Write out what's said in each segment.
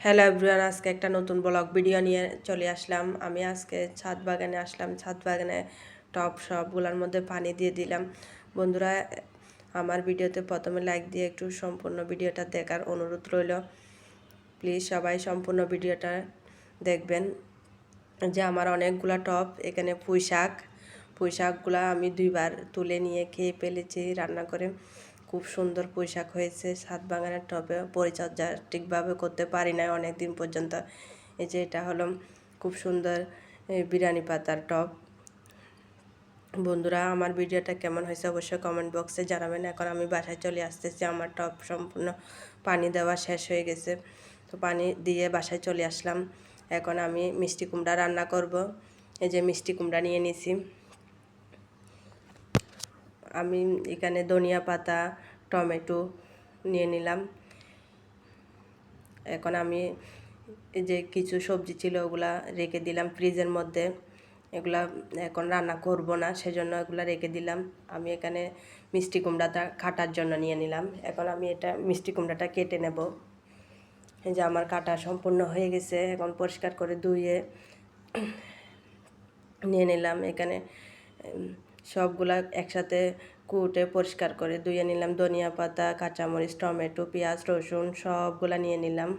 Hello everyone আজকে একটা নতুন ব্লগ ভিডিও নিয়ে চলে আসলাম। আমি আজকে ছাদ বাগানে আসলাম। ছাদ বাগানে টপ সবগুলোর মধ্যে পানি দিয়ে দিলাম। বন্ধুরা, আমার ভিডিওতে প্রথমে লাইক দিয়ে একটু সম্পূর্ণ ভিডিওটা দেখার অনুরোধ রইল। প্লিজ সবাই সম্পূর্ণ ভিডিওটা দেখবেন। যে আমার অনেকগুলা টপ এখানে পুঁই শাক পুঁই শাকগুলো আমি দুইবার তুলে নিয়ে খেয়ে ফেলেছি রান্না করে। খুব সুন্দর পোশাক হয়েছে। সাত বাগানের টবে পরিচর্যা ঠিকভাবে করতে পারি না অনেক দিন পর্যন্ত। এই যে এটা হলো খুব সুন্দর বিরিয়ানি পাতার টপ বন্ধুরা, আমার ভিডিওটা কেমন হয়েছে অবশ্যই কমেন্ট বক্সে জানাবেন। এখন আমি বাসায় চলে আসতেছি। আমার টপ সম্পূর্ণ পানি দেওয়া শেষ হয়ে গেছে। তো পানি দিয়ে বাসায় চলে আসলাম। এখন আমি মিষ্টি কুমড়া রান্না করব। এই যে মিষ্টি কুমড়া নিয়ে নিছি। আমি এখানে ধনিয়া পাতা টমেটো নিয়ে নিলাম। এখন আমি যে কিছু সবজি ছিল ওগুলা রেখে দিলাম ফ্রিজের মধ্যে। এগুলা এখন রান্না করব না, সেজন্য এগুলো রেখে দিলাম। আমি এখানে মিষ্টি কুমড়াটা কাটার জন্য নিয়ে নিলাম। এখন আমি এটা মিষ্টি কুমড়াটা কেটে নেব। এই যে আমার কাটা সম্পূর্ণ হয়ে গেছে, এখন পরিষ্কার করে ধুয়ে নিয়ে নিলাম। এখানে সবগুলা একসাথে কুটে পরিষ্কার করে ধুয়ে নিলাম। ধনিয়া পাতা, কাঁচামরিচ, টমেটো, পেঁয়াজ, রসুন সবগুলা নিয়ে নিলাম।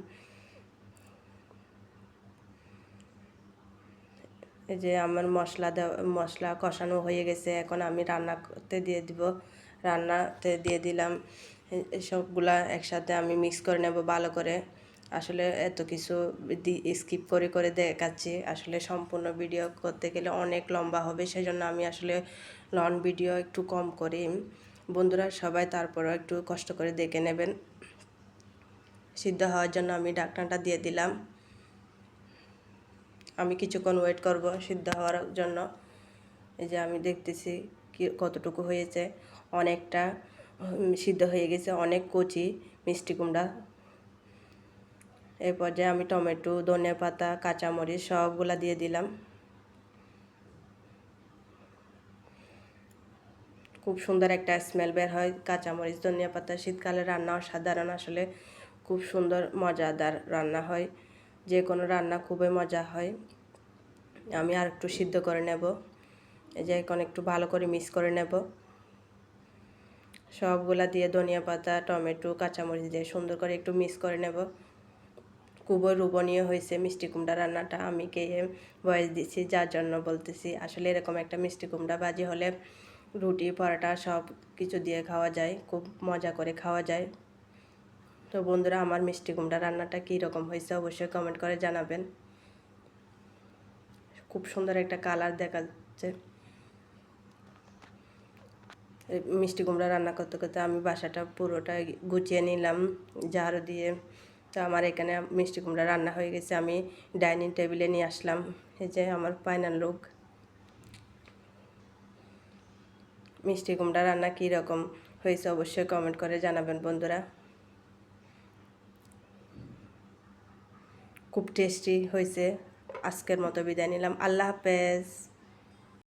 এই যে আমার মশলা দেওয়া মশলা কষানো হয়ে গেছে, এখন আমি রান্না করতে দিয়ে দিব। রান্নাতে দিয়ে দিলাম সবগুলা একসাথে আমি মিক্স করে নেব ভালো করে। আসলে এত কিছু স্কিপ করে করে দেখাচ্ছি। আসলে সম্পূর্ণ ভিডিও করতে গেলে অনেক লম্বা হবে সেই জন্য আমি আসলে লং ভিডিও একটু কম করি। বন্ধুরা, সবাই তারপরও একটু কষ্ট করে দেখে নেবেন। সিদ্ধ হওয়ার জন্য আমি ডাকনাটা দিয়ে দিলাম। আমি কিছুক্ষণ ওয়েট করব সিদ্ধ হওয়ার জন্য। এই যে আমি দেখতেছি কি, কতটুকু হয়েছে। অনেকটা সিদ্ধ হয়ে গেছে, অনেক কচি মিষ্টি কুমড়া। এই পর্যায়ে আমি টমেটো ধনে পাতা, কাঁচামরিচ সবগুলা দিয়ে দিলাম। খুব সুন্দর একটা স্মেল বের হয়। কাঁচামরিচ, ধনিয়া পাতা, শীতকালে রান্না অসাধারণ। আসলে খুব সুন্দর, মজাদার রান্না হয়। যে কোনো রান্না খুবই মজা হয়। আমি আর একটু সিদ্ধ করে নেব। এই যে এখন একটু ভালো করে মিক্স করে নেব। সবগুলা দিয়ে ধনিয়া পাতা, টমেটো, কাঁচামরিচ দিয়ে সুন্দর করে একটু মিক্স করে নেব। খুবই রূপনীয় হয়েছে মিষ্টি কুমড়া রান্নাটা। আমি কে বয়স দিচ্ছি, যার জন্য বলতেছি, আসলে এরকম একটা মিষ্টি কুমড়া বাজি হলে রুটি, পরোটা সব কিছু দিয়ে খাওয়া যায়, খুব মজা করে খাওয়া যায়। তো বন্ধুরা, আমার মিষ্টি কুমড়া রান্নাটা কী রকম হয়েছে অবশ্যই কমেন্ট করে জানাবেন। খুব সুন্দর একটা কালার দেখা যাচ্ছে মিষ্টি কুমড়া রান্না করতে করতে আমি বাসাটা পুরোটা গুছিয়ে নিলাম, ঝাড়ু দিয়ে তো আমার এখানে মিষ্টি কুমড়া রান্না হয়ে গেছে। আমি ডাইনিং টেবিলে নিয়ে আসলাম। এই যে আমার ফাইনাল লুক মিষ্টি কুমড়া রান্না কীরকম হয়েছে অবশ্যই কমেন্ট করে জানাবেন বন্ধুরা। খুব টেস্টি হয়েছে। আজকের মতো বিদায় নিলাম। আল্লাহ হাফেজ।